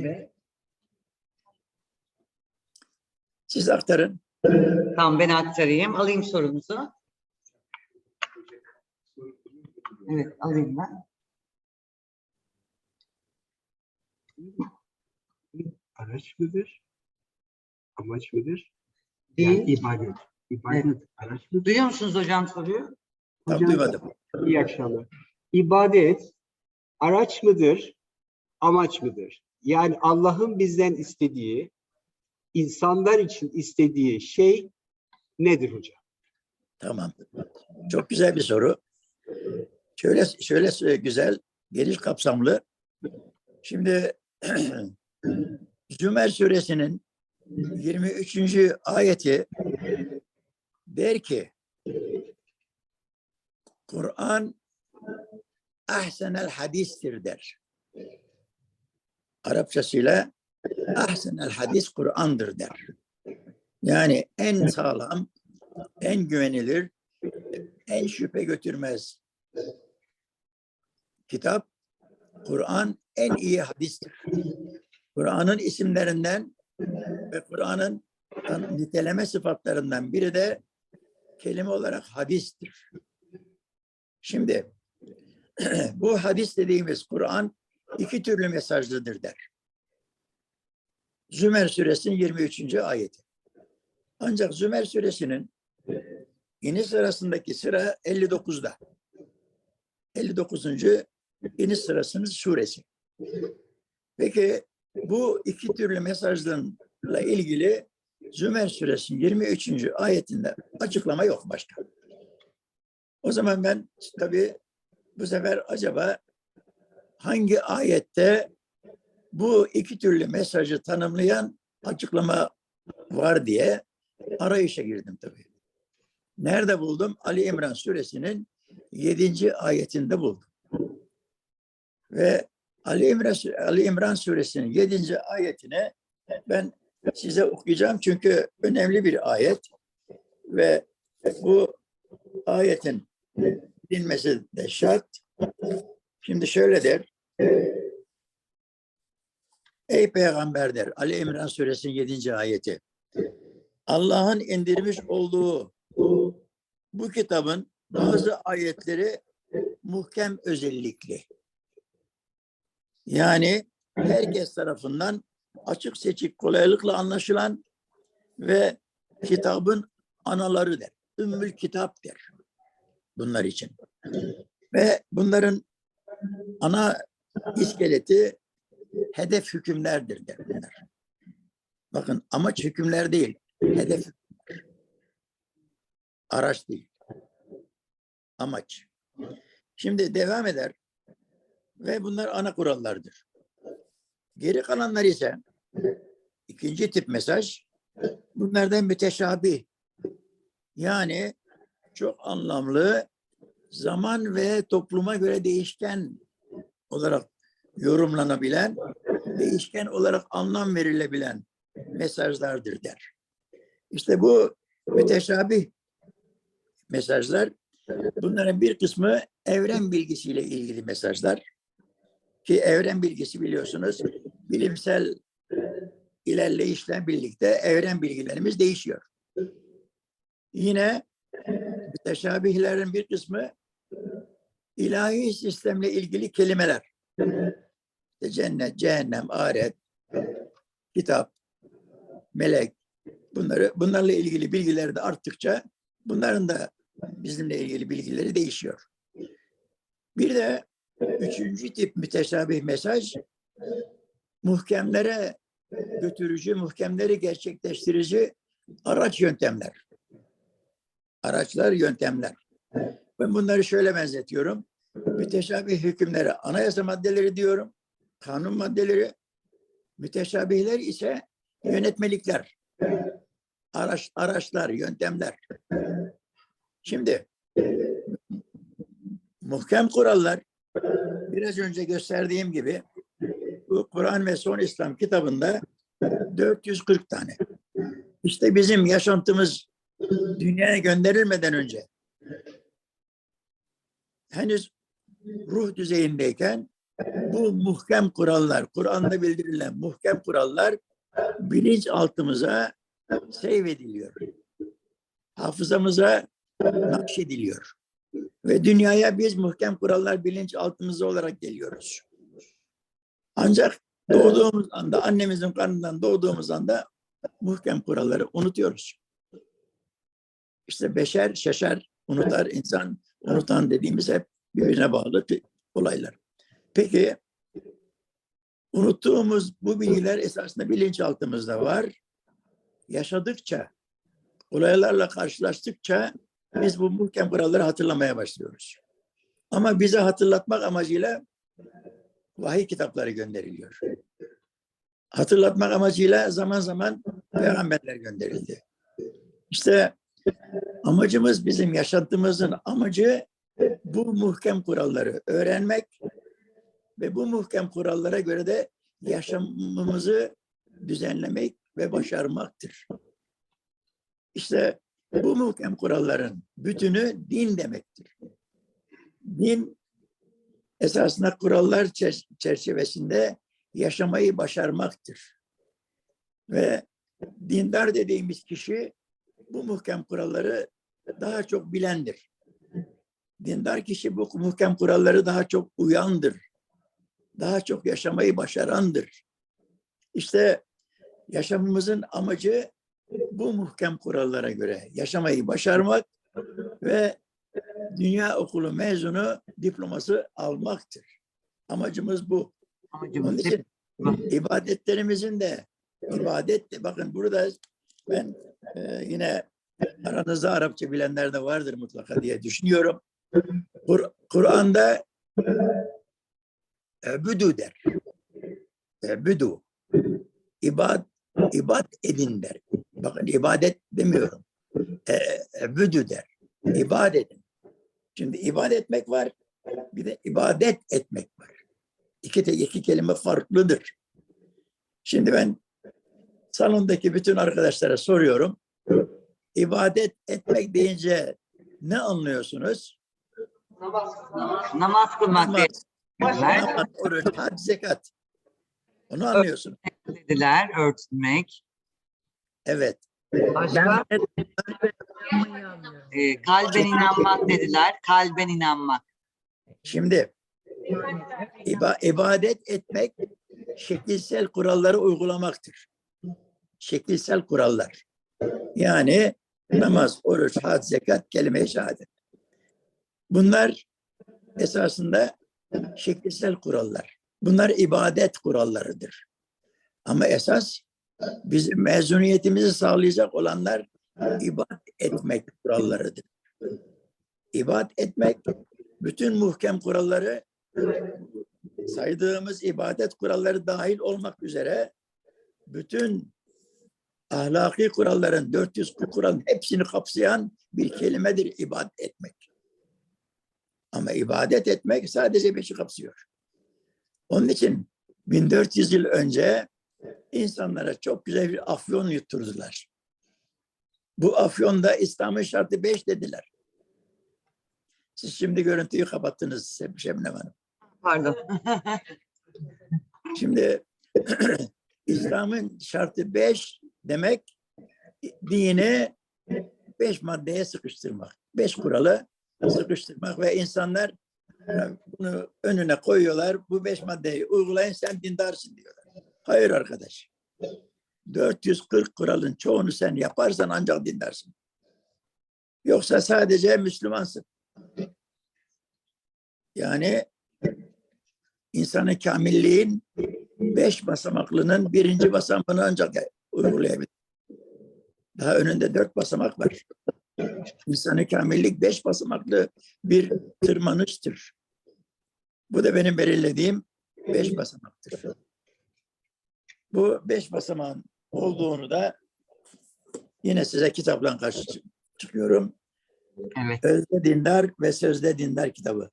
Bey. Siz aktarın. Tamam ben aktarayım. Alayım sorunuzu. Evet alayım ben. Araç mıdır? Amaç mıdır? Değil. Yani ibadet. İbadet evet. araç mıdır? Duyuyor musunuz hocam soruyu? Tam hocam, duymadım. İyi akşamlar. İbadet araç mıdır? Amaç mıdır? Yani Allah'ın bizden istediği, insanlar için istediği şey nedir hocam? Tamam. Çok güzel bir soru. Şöyle şöyle güzel, geniş kapsamlı. Şimdi Zümer suresinin 23. ayeti der ki Kur'an ahsenel hadistir der. Arapçasıyla ahsenel hadis Kur'an'dır der. Yani en sağlam, en güvenilir, en şüphe götürmez kitap Kur'an en iyi hadistir. Kur'an'ın isimlerinden ve Kur'an'ın niteleme sıfatlarından biri de kelime olarak hadistir. Şimdi bu hadis dediğimiz Kur'an iki türlü mesajlıdır der. Zümer suresinin 23. ayeti. Ancak Zümer suresinin iniş sırasındaki sıra 59'da. 59. iniş sırasının suresi. Peki bu iki türlü mesajlarla ilgili Zümer suresinin 23. ayetinde açıklama yok başka. O zaman ben tabii bu sefer acaba hangi ayette bu iki türlü mesajı tanımlayan açıklama var diye arayışa girdim tabii. Nerede buldum? Ali İmran suresinin 7. ayetinde buldum. Ve Ali İmran, Ali İmran suresinin 7. ayetine ben size okuyacağım çünkü önemli bir ayet ve bu ayetin dinmesi de şart. Şimdi şöyle der. Ey peygamber der Ali İmran suresinin 7. ayeti. Allah'ın indirmiş olduğu bu kitabın bazı ayetleri muhkem özellikli. Yani herkes tarafından açık seçik kolaylıkla anlaşılan ve kitabın anaları der. Ümmül kitap der. Bunlar için. Ve bunların ana iskeleti hedef hükümlerdir der bunlar. Bakın amaç hükümler değil. Hedef araç değil. Amaç. Şimdi devam eder ve bunlar ana kurallardır. Geri kalanlar ise ikinci tip mesaj bunlardan müteşabih. Yani çok anlamlı zaman ve topluma göre değişken olarak yorumlanabilen, değişken olarak anlam verilebilen mesajlardır der. İşte bu müteşabih mesajlar bunların bir kısmı evren bilgisiyle ilgili mesajlar ki evren bilgisi biliyorsunuz bilimsel ilerleyişle birlikte evren bilgilerimiz değişiyor. Yine müteşabihlerin bir kısmı ilahi sistemle ilgili kelimeler. Cennet, cehennem, ahiret, kitap, melek bunları bunlarla ilgili bilgiler de arttıkça bunların da bizimle ilgili bilgileri değişiyor. Bir de üçüncü tip müteşabih mesaj muhkemlere götürücü, muhkemleri gerçekleştirici araç yöntemler. Araçlar, yöntemler. Ben bunları şöyle benzetiyorum. Müteşabih hükümlere anayasa maddeleri diyorum, kanun maddeleri, müteşabihler ise yönetmelikler, araç, araçlar, yöntemler. Şimdi muhkem kurallar biraz önce gösterdiğim gibi bu Kur'an ve Son İslam kitabında 440 tane. İşte bizim yaşantımız dünyaya gönderilmeden önce henüz ruh düzeyindeyken bu muhkem kurallar, Kur'an'da bildirilen muhkem kurallar bilinçaltımıza save ediliyor. Hafızamıza nakşediliyor. Ve dünyaya biz muhkem kurallar bilinç altımızda olarak geliyoruz. Ancak doğduğumuz anda, annemizin karnından doğduğumuz anda muhkem kuralları unutuyoruz. İşte beşer şaşar, unutar, insan unutan dediğimiz hep birbirine bağlı olaylar. Peki unuttuğumuz bu bilgiler esasında bilinçaltımızda var. Yaşadıkça, olaylarla karşılaştıkça biz bu muhkem kuralları hatırlamaya başlıyoruz. Ama bize hatırlatmak amacıyla vahiy kitapları gönderiliyor. Hatırlatmak amacıyla zaman zaman peygamberler gönderildi. İşte amacımız bizim yaşantımızın amacı bu muhkem kuralları öğrenmek ve bu muhkem kurallara göre de yaşamımızı düzenlemek ve başarmaktır. İşte bu muhkem kuralların bütünü din demektir. Din esasında kurallar çer- çerçevesinde yaşamayı başarmaktır. Ve dindar dediğimiz kişi bu muhkem kuralları daha çok bilendir. Dindar kişi bu muhkem kuralları daha çok uyandır. Daha çok yaşamayı başarandır. İşte yaşamımızın amacı bu muhkem kurallara göre yaşamayı başarmak ve dünya okulu mezunu diploması almaktır. Amacımız bu. Onun Amacımız hep için ibadetlerimizin de ibadet de bakın burada ben e, yine aranızda Arapça bilenler de vardır mutlaka diye düşünüyorum. Kur- Büdü der. Büdü. İbad, ibad edin der. Bakın ibadet demiyorum. E, büdü der. İbad edin. Şimdi ibadet etmek var. Bir de ibadet etmek var. İki, te- iki kelime farklıdır. Şimdi ben salondaki bütün arkadaşlara soruyorum. İbadet etmek deyince ne anlıyorsunuz? namaz kılmak Namaz, dediler, namaz, oruç, hac, zekat. Onu anlıyorsunuz. dediler, örtünmek. Evet. Başka? Ee, kalben inanmak dediler, kalben inanmak. Şimdi iba- ibadet etmek şekilsel kuralları uygulamaktır. Şekilsel kurallar. Yani namaz, oruç, hac, zekat, kelime-i şehadet. Bunlar esasında şekilsel kurallar. Bunlar ibadet kurallarıdır. Ama esas bizim mezuniyetimizi sağlayacak olanlar ibadet etmek kurallarıdır. İbadet etmek bütün muhkem kuralları saydığımız ibadet kuralları dahil olmak üzere bütün ahlaki kuralların 440 kuralın hepsini kapsayan bir kelimedir ibadet etmek. Ama ibadet etmek sadece beşi kapsıyor. Onun için 1400 yıl önce insanlara çok güzel bir afyon yutturdular. Bu afyonda İslam'ın şartı beş dediler. Siz şimdi görüntüyü kapattınız Şeb- Şebnem Hanım. Pardon. Şimdi İslam'ın şartı beş demek dini beş maddeye sıkıştırmak. Beş kuralı sıkıştırmak ve insanlar e, bunu önüne koyuyorlar. Bu beş maddeyi uygulayın sen dindarsın diyorlar. Hayır arkadaş. 440 kuralın çoğunu sen yaparsan ancak dindarsın. Yoksa sadece Müslümansın. Yani insanın kamilliğin beş basamaklının birinci basamağını ancak uygulayabilir. Daha önünde dört basamak var. İnsanı kamillik beş basamaklı bir tırmanıştır. Bu da benim belirlediğim beş basamaktır. Bu beş basamağın olduğunu da yine size kitapla karşı çı- çıkıyorum. Evet. Özde Dindar ve Sözde Dindar kitabı.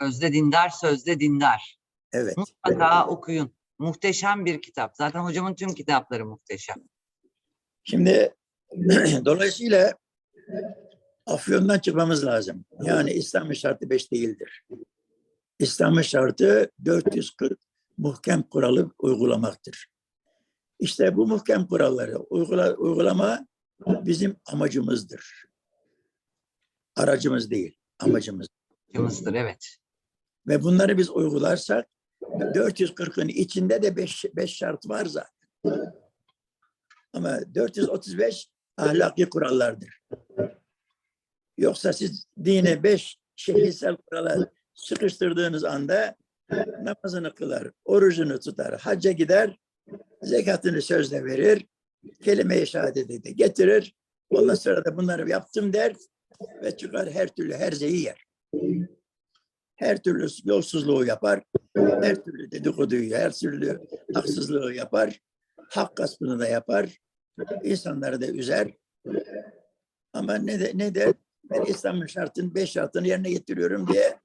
Özde dindar, sözde dindar. Evet. Mutlaka okuyun. Muhteşem bir kitap. Zaten hocamın tüm kitapları muhteşem. Şimdi dolayısıyla Afyon'dan çıkmamız lazım. Yani İslam'ın şartı beş değildir. İslam'ın şartı 440 muhkem kuralı uygulamaktır. İşte bu muhkem kuralları uygula, uygulama bizim amacımızdır. Aracımız değil, amacımız. Amacımızdır evet. Ve bunları biz uygularsak 440'ın içinde de 5 beş şart var zaten. Ama 435 ahlaki kurallardır. Yoksa siz dine 5 şehitsel kurala sıkıştırdığınız anda namazını kılar, orucunu tutar, hacca gider, zekatını sözle verir, kelime-i şehadeti de getirir. Ondan sonra da bunları yaptım der ve çıkar her türlü herzeyi yer. Her türlü yolsuzluğu yapar, her türlü dedikoduyu, her türlü haksızlığı yapar, hak gaspını da yapar, insanları da üzer. Ama ne, de, ne der? Ben İslam'ın şartını, beş şartını yerine getiriyorum diye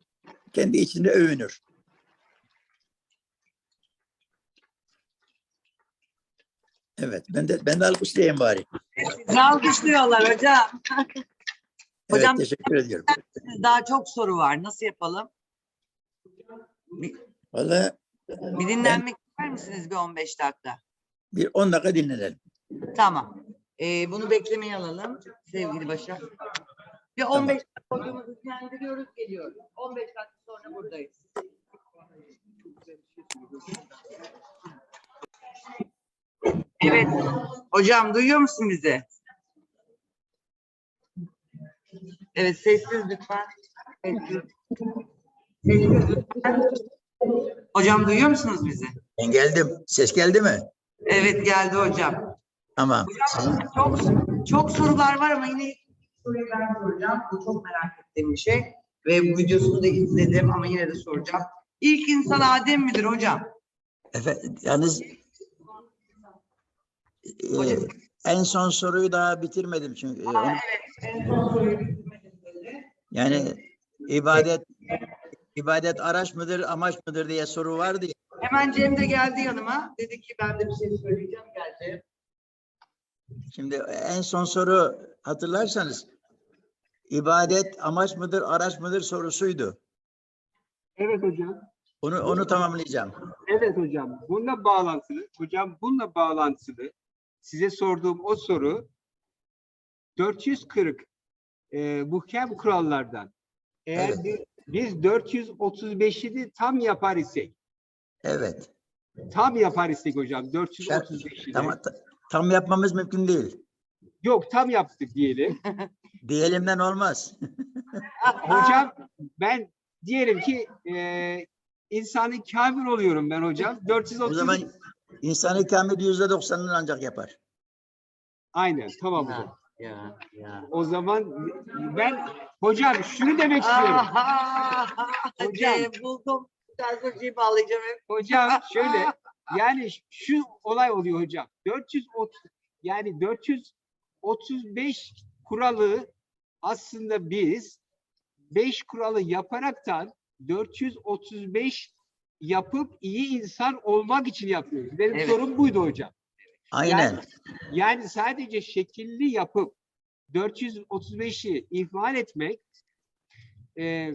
kendi içinde övünür. Evet, ben de ben de alkışlayayım bari. Sizi alkışlıyorlar hocam. Evet, Hocam- teşekkür ediyorum. Daha çok soru var. Nasıl yapalım? Vallahi Bir dinlenmek ister misiniz bir 15 dakika? bir 10 dakika dinlenelim. Tamam. Ee, bunu beklemeye alalım sevgili Başak. Bir 15 dakika hocamızı dinlendiriyoruz, geliyoruz. 15 dakika sonra buradayız. Evet. Hocam duyuyor musun bizi? Evet sessiz lütfen. Sessiz. Sessiz lütfen. Hocam duyuyor musunuz bizi? Ben geldim. Ses geldi mi? Evet geldi hocam. Tamam. Çok çok sorular var ama yine soruyu ben soracağım. Bu çok merak ettiğim bir şey. Ve bu videosunu da izledim ama yine de soracağım. İlk insan Adem midir hocam? Efendim, yalnız e, en son soruyu daha bitirmedim çünkü. Aa, onu- evet. En son soruyu bitirmedim dedi. yani ibadet ibadet araç mıdır, amaç mıdır diye soru vardı. ya. Hemen Cem de geldi yanıma. Dedi ki ben de bir şey söyleyeceğim. Geldi. Şimdi en son soru hatırlarsanız ibadet amaç mıdır, araç mıdır sorusuydu. Evet hocam. Onu onu tamamlayacağım. Evet hocam. Bununla bağlantılı. Hocam bununla bağlantılı. Size sorduğum o soru 440 e, muhkem kurallardan eğer Evet. bir- biz 435'ini tam yapar isek Evet. tam yapar isek hocam 435'ini Tam, ta- tam yapmamız mümkün değil. yok tam yaptık diyelim. Diyelimden olmaz. hocam ben diyelim ki e, insanı kamil oluyorum ben hocam. O 430 zaman insanı kamil yüzde doksanını ancak yapar. aynen tamam hocam. Ya, ya. O zaman ben hocam şunu demek istiyorum. Aha, Hocam. Cem buldum. Ben hocayı bağlayacağım. Hocam şöyle yani şu olay oluyor hocam. 430 yani 435 kuralı aslında biz 5 kuralı yaparaktan 435 yapıp iyi insan olmak için yapıyoruz. Benim Evet. sorum buydu hocam. Aynen. Yani sadece şekilli yapıp 435'i ihmal etmek e,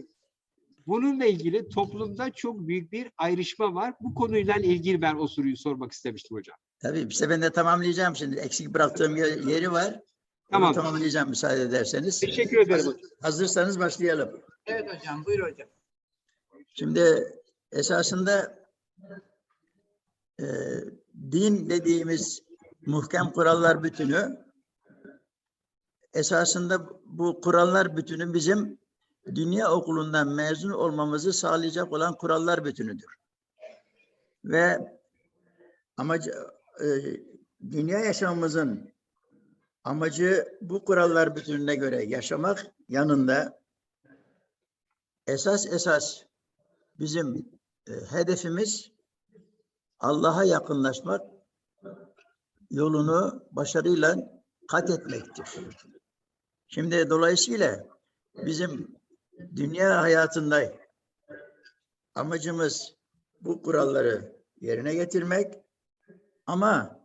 bununla ilgili toplumda çok büyük bir ayrışma var. Bu konuyla ilgili ben o soruyu sormak istemiştim hocam. Tabii işte ben de tamamlayacağım şimdi. Eksik bıraktığım yer- yeri var. Onu Tamam. tamamlayacağım müsaade ederseniz. Teşekkür ederim Hazır- hocam. hazırsanız başlayalım. Evet hocam buyur hocam. Şimdi esasında e, din dediğimiz muhkem kurallar bütünü esasında bu kurallar bütünü bizim dünya okulundan mezun olmamızı sağlayacak olan kurallar bütünüdür. Ve amacı e, dünya yaşamımızın amacı bu kurallar bütününe göre yaşamak yanında esas esas bizim e, hedefimiz Allah'a yakınlaşmak, yolunu başarıyla kat etmektir. Şimdi dolayısıyla bizim dünya hayatında amacımız bu kuralları yerine getirmek ama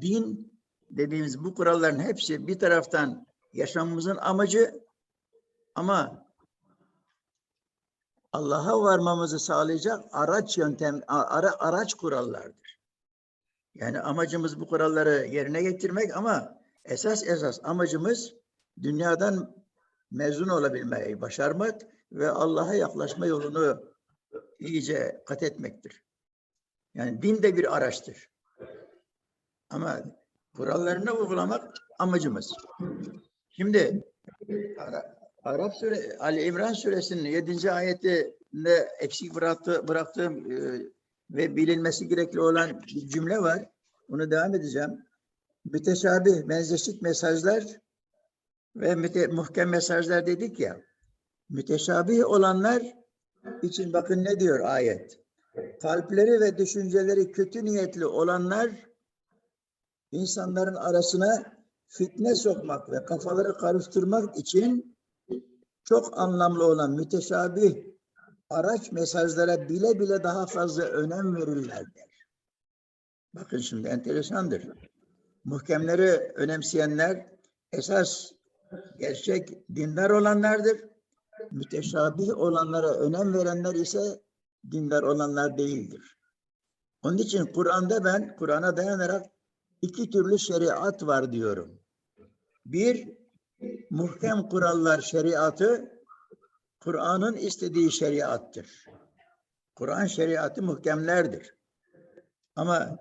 din dediğimiz bu kuralların hepsi bir taraftan yaşamımızın amacı ama Allah'a varmamızı sağlayacak araç yöntem, ara, araç kurallardır. Yani amacımız bu kuralları yerine getirmek ama esas esas amacımız dünyadan mezun olabilmeyi başarmak ve Allah'a yaklaşma yolunu iyice kat etmektir. Yani din de bir araçtır. Ama kurallarını uygulamak amacımız. Şimdi Ara- Arap Sure, Ali İmran suresinin 7. ayetinde eksik bıraktı, bıraktığım e, ve bilinmesi gerekli olan bir cümle var. Onu devam edeceğim. Müteşabih, benzeşik mesajlar ve müte, muhkem mesajlar dedik ya. Müteşabih olanlar için bakın ne diyor ayet. Kalpleri ve düşünceleri kötü niyetli olanlar insanların arasına fitne sokmak ve kafaları karıştırmak için çok anlamlı olan müteşabih araç mesajlara bile bile daha fazla önem verirler der. Bakın şimdi enteresandır. Muhkemleri önemseyenler esas gerçek dindar olanlardır. Müteşabih olanlara önem verenler ise dindar olanlar değildir. Onun için Kur'an'da ben Kur'an'a dayanarak iki türlü şeriat var diyorum. Bir, muhkem kurallar şeriatı, Kur'an'ın istediği şeriattır. Kur'an şeriatı muhkemlerdir. Ama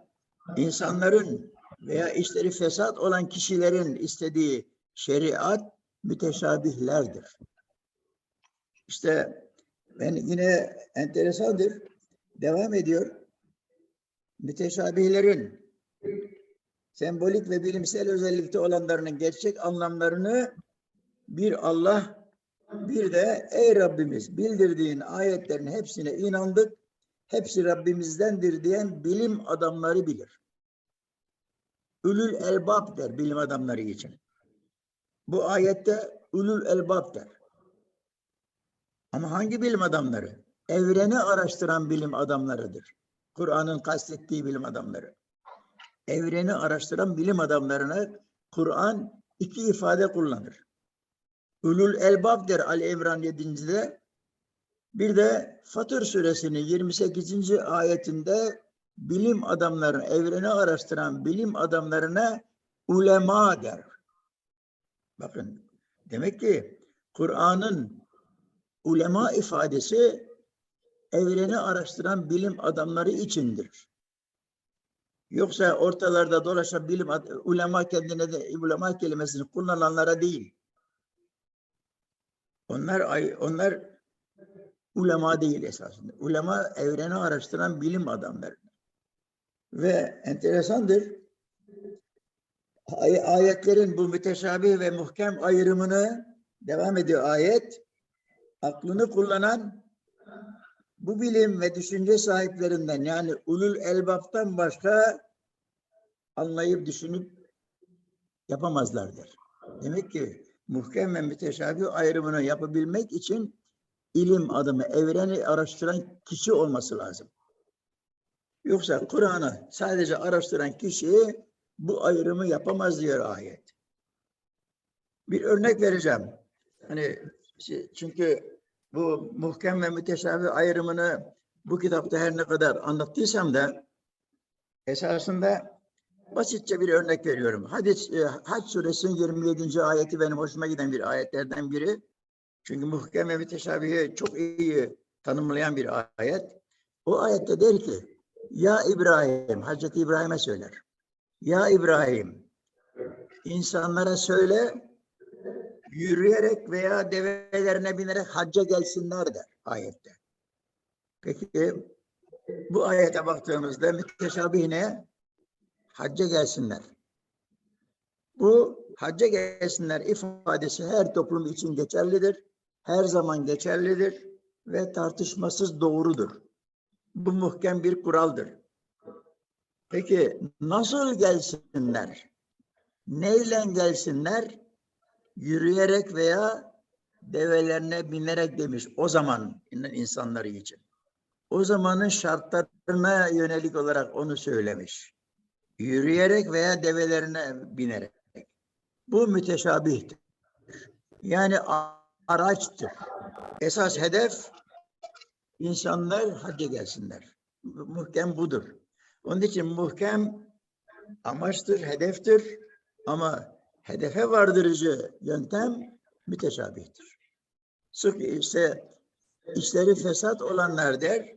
insanların veya işleri fesat olan kişilerin istediği şeriat müteşabihlerdir. İşte ben yine enteresandır. Devam ediyor. Müteşabihlerin sembolik ve bilimsel özellikte olanlarının gerçek anlamlarını bir Allah bir de ey Rabbimiz bildirdiğin ayetlerin hepsine inandık. Hepsi Rabbimizdendir diyen bilim adamları bilir. Ülül elbab der bilim adamları için. Bu ayette ülül elbab der. Ama hangi bilim adamları? Evreni araştıran bilim adamlarıdır. Kur'an'ın kastettiği bilim adamları. Evreni araştıran bilim adamlarına Kur'an iki ifade kullanır. Ulul elbab der Ali İmran 7.de. Bir de Fatır suresinin 28. ayetinde bilim adamlarına, evreni araştıran bilim adamlarına ulema der. Bakın demek ki Kur'an'ın ulema ifadesi evreni araştıran bilim adamları içindir. Yoksa ortalarda dolaşan bilim ulema kendine de ulema kelimesini kullananlara değil. Onlar onlar ulema değil esasında. Ulema evreni araştıran bilim adamları. Ve enteresandır. Ay- ayetlerin bu müteşabih ve muhkem ayrımını devam ediyor ayet. Aklını kullanan bu bilim ve düşünce sahiplerinden yani ulul elbaptan başka anlayıp düşünüp yapamazlardır. Demek ki muhkem ve müteşabih ayrımını yapabilmek için ilim adamı, evreni araştıran kişi olması lazım. Yoksa Kur'an'ı sadece araştıran kişi bu ayrımı yapamaz diyor ayet. Bir örnek vereceğim. Hani çünkü bu muhkem ve müteşabih ayrımını bu kitapta her ne kadar anlattıysam da esasında basitçe bir örnek veriyorum. Hadis, e, Hac suresinin 27. ayeti benim hoşuma giden bir ayetlerden biri. Çünkü muhkem ve müteşabihi çok iyi tanımlayan bir ayet. O ayette der ki, Ya İbrahim, Hazreti İbrahim'e söyler. Ya İbrahim, insanlara söyle, yürüyerek veya develerine binerek hacca gelsinler der ayette. Peki bu ayete baktığımızda müteşabih ne? Hacca gelsinler. Bu hacca gelsinler ifadesi her toplum için geçerlidir. Her zaman geçerlidir ve tartışmasız doğrudur. Bu muhkem bir kuraldır. Peki nasıl gelsinler? Neyle gelsinler? Yürüyerek veya develerine binerek demiş o zaman insanları için. O zamanın şartlarına yönelik olarak onu söylemiş. Yürüyerek veya develerine binerek. Bu müteşabihtir. Yani araçtır. Esas hedef insanlar hacca gelsinler. Muhkem budur. Onun için muhkem amaçtır, hedeftir ama hedefe vardırıcı yöntem müteşabihtir. Sık işte işleri fesat olanlar der,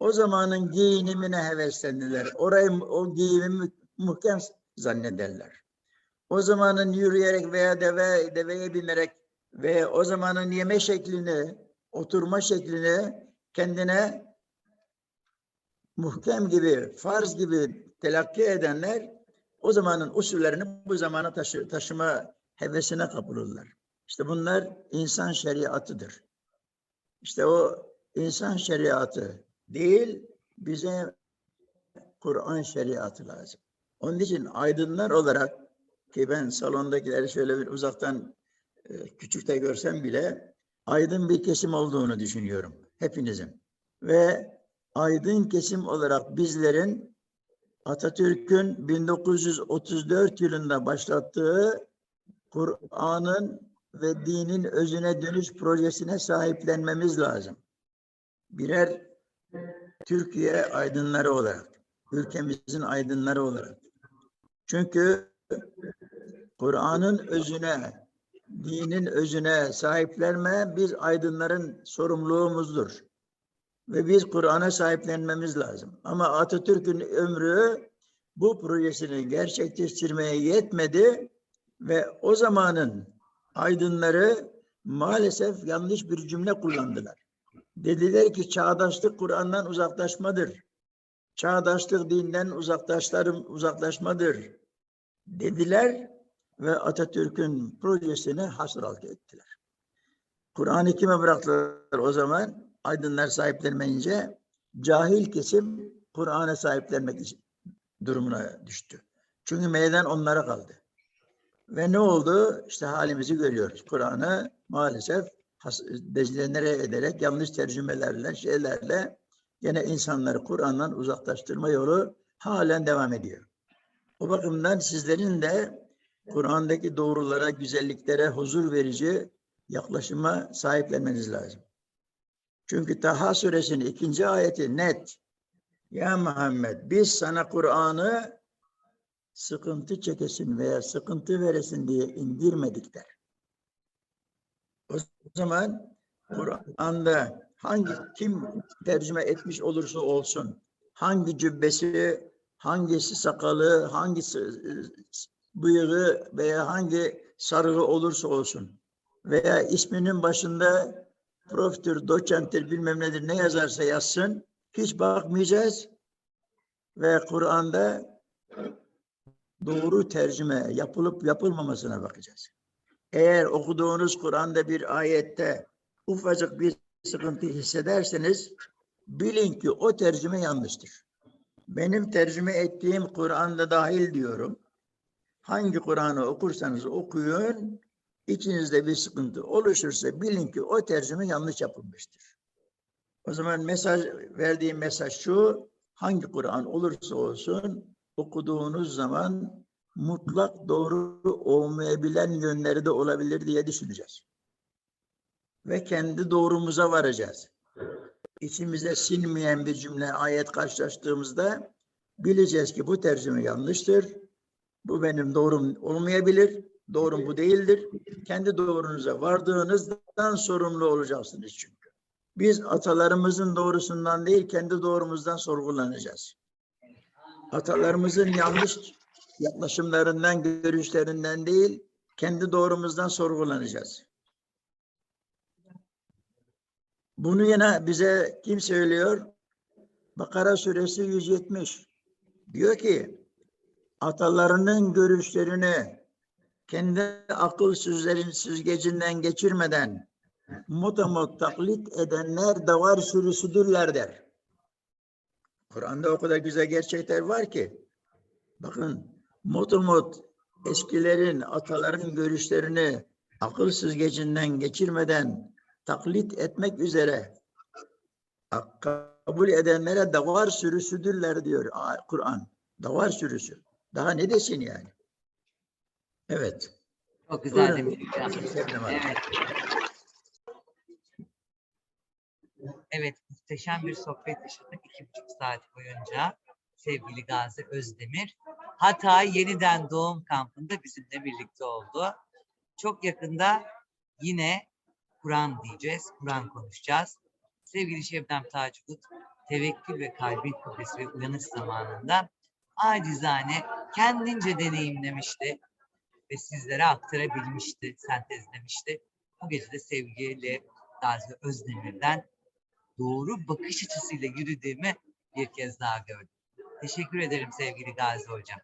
o zamanın giyinimine heveslenirler. Orayı o giyimi mü- muhkem zannederler. O zamanın yürüyerek veya deve, deveye binerek ve o zamanın yeme şeklini, oturma şeklini kendine muhkem gibi, farz gibi telakki edenler o zamanın usullerini bu zamana taşı, taşıma hevesine kapılırlar. İşte bunlar insan şeriatıdır. İşte o insan şeriatı değil, bize Kur'an şeriatı lazım. Onun için aydınlar olarak ki ben salondakileri şöyle bir uzaktan e, küçükte görsem bile aydın bir kesim olduğunu düşünüyorum hepinizin. Ve aydın kesim olarak bizlerin Atatürk'ün 1934 yılında başlattığı Kur'an'ın ve dinin özüne dönüş projesine sahiplenmemiz lazım. Birer Türkiye aydınları olarak, ülkemizin aydınları olarak. Çünkü Kur'an'ın özüne, dinin özüne sahiplenme biz aydınların sorumluluğumuzdur. Ve biz Kur'an'a sahiplenmemiz lazım. Ama Atatürk'ün ömrü bu projesini gerçekleştirmeye yetmedi ve o zamanın aydınları maalesef yanlış bir cümle kullandılar. Dediler ki çağdaşlık Kur'an'dan uzaklaşmadır. Çağdaşlık dinden uzaklaşlarım uzaklaşmadır dediler ve Atatürk'ün projesini hasır altı ettiler. Kur'an'ı kime bıraktılar o zaman? Aydınlar sahiplenmeyince cahil kesim Kur'an'a sahiplenmek durumuna düştü. Çünkü meydan onlara kaldı. Ve ne oldu? İşte halimizi görüyoruz. Kur'an'ı maalesef dejenere ederek yanlış tercümelerle, şeylerle gene insanları Kur'an'dan uzaklaştırma yolu halen devam ediyor. O bakımdan sizlerin de Kur'an'daki doğrulara, güzelliklere huzur verici yaklaşıma sahiplenmeniz lazım. Çünkü Taha suresinin ikinci ayeti net. Ya Muhammed biz sana Kur'an'ı sıkıntı çekesin veya sıkıntı veresin diye indirmedik der. O zaman Kur'an'da hangi kim tercüme etmiş olursa olsun, hangi cübbesi, hangisi sakalı, hangisi bıyığı veya hangi sarığı olursa olsun veya isminin başında profitür, doçenttir bilmem nedir ne yazarsa yazsın hiç bakmayacağız ve Kur'an'da doğru tercüme yapılıp yapılmamasına bakacağız. Eğer okuduğunuz Kur'an'da bir ayette ufacık bir sıkıntı hissederseniz bilin ki o tercüme yanlıştır. Benim tercüme ettiğim Kur'an'da dahil diyorum. Hangi Kur'an'ı okursanız okuyun, içinizde bir sıkıntı oluşursa bilin ki o tercüme yanlış yapılmıştır. O zaman mesaj verdiğim mesaj şu, hangi Kur'an olursa olsun okuduğunuz zaman mutlak doğru olmayabilen yönleri de olabilir diye düşüneceğiz. Ve kendi doğrumuza varacağız. İçimize sinmeyen bir cümle, ayet karşılaştığımızda bileceğiz ki bu tercüme yanlıştır. Bu benim doğrum olmayabilir. Doğrum bu değildir. Kendi doğrunuza vardığınızdan sorumlu olacaksınız çünkü. Biz atalarımızın doğrusundan değil, kendi doğrumuzdan sorgulanacağız. Atalarımızın yanlış yaklaşımlarından, görüşlerinden değil, kendi doğrumuzdan sorgulanacağız. Bunu yine bize kim söylüyor? Bakara suresi 170. Diyor ki, atalarının görüşlerini kendi akıl süzlerin süzgecinden geçirmeden mutamot taklit edenler davar sürüsüdürler der. Kur'an'da o kadar güzel gerçekler var ki. Bakın mutamot eskilerin, ataların görüşlerini akıl süzgecinden geçirmeden taklit etmek üzere kabul edenlere davar sürüsüdürler diyor Kur'an. Davar sürüsü. Daha ne desin yani? Evet. Çok güzel Buyurun. demiş hocam. Evet. Evet, muhteşem bir sohbet yaşadık iki buçuk saat boyunca. Sevgili Gazi Özdemir. Hatay Yeniden Doğum Kampı'nda bizimle birlikte oldu. Çok yakında yine Kur'an diyeceğiz, Kur'an konuşacağız. Sevgili Şebnem Taçkut, tevekkül ve kalbin kuvvesi ve uyanış zamanında acizane kendince deneyimlemişti ve sizlere aktarabilmişti, sentezlemişti. Bu gece de sevgili Gazi Özdemir'den doğru bakış açısıyla yürüdüğümü bir kez daha gördüm. Teşekkür ederim sevgili Gazi Hocam.